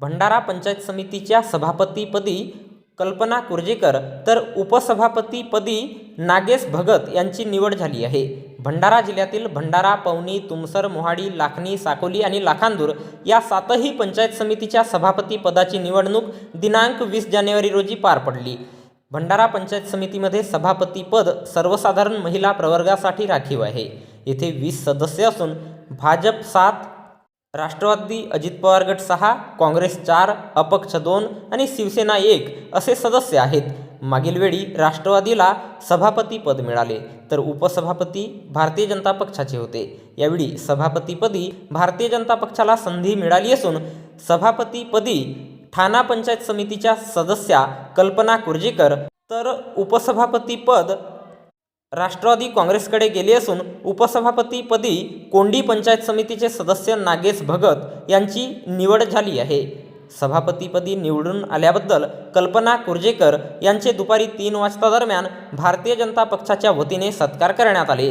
भंडारा पंचायत समितीच्या सभापतीपदी कल्पना कुर्जेकर तर उपसभापतीपदी नागेश भगत यांची निवड झाली आहे. भंडारा जिल्ह्यातील भंडारा पवनी तुमसर मोहाडी लाखणी साकोली आणि लाखांदूर या सातही पंचायत समितीच्या सभापती पदाची निवडणूक दिनांक वीस जानेवारी रोजी पार पडली. भंडारा पंचायत समितीमध्ये सभापतीपद सर्वसाधारण महिला प्रवर्गासाठी राखीव आहे. येथे वीस सदस्य असून भाजप सात राष्ट्रवादी अजित पवार गट सहा काँग्रेस चार अपक्ष दोन आणि शिवसेना एक असे सदस्य आहेत. मागील वेळी राष्ट्रवादीला सभापतीपद मिळाले तर उपसभापती भारतीय जनता पक्षाचे होते. यावेळी सभापतीपदी भारतीय जनता पक्षाला संधी मिळाली असून सभापतीपदी ठाणा पंचायत समितीच्या सदस्या कल्पना कुर्जेकर तर उपसभापतीपद राष्ट्रवादी काँग्रेसकडे गेले असून उपसभापतीपदी कोंडी पंचायत समितीचे सदस्य नागेश भगत यांची निवड झाली आहे. सभापतीपदी निवडून आल्याबद्दल कल्पना कुर्जेकर यांचे दुपारी तीन वाजता दरम्यान भारतीय जनता पक्षाच्या वतीने सत्कार करण्यात आले.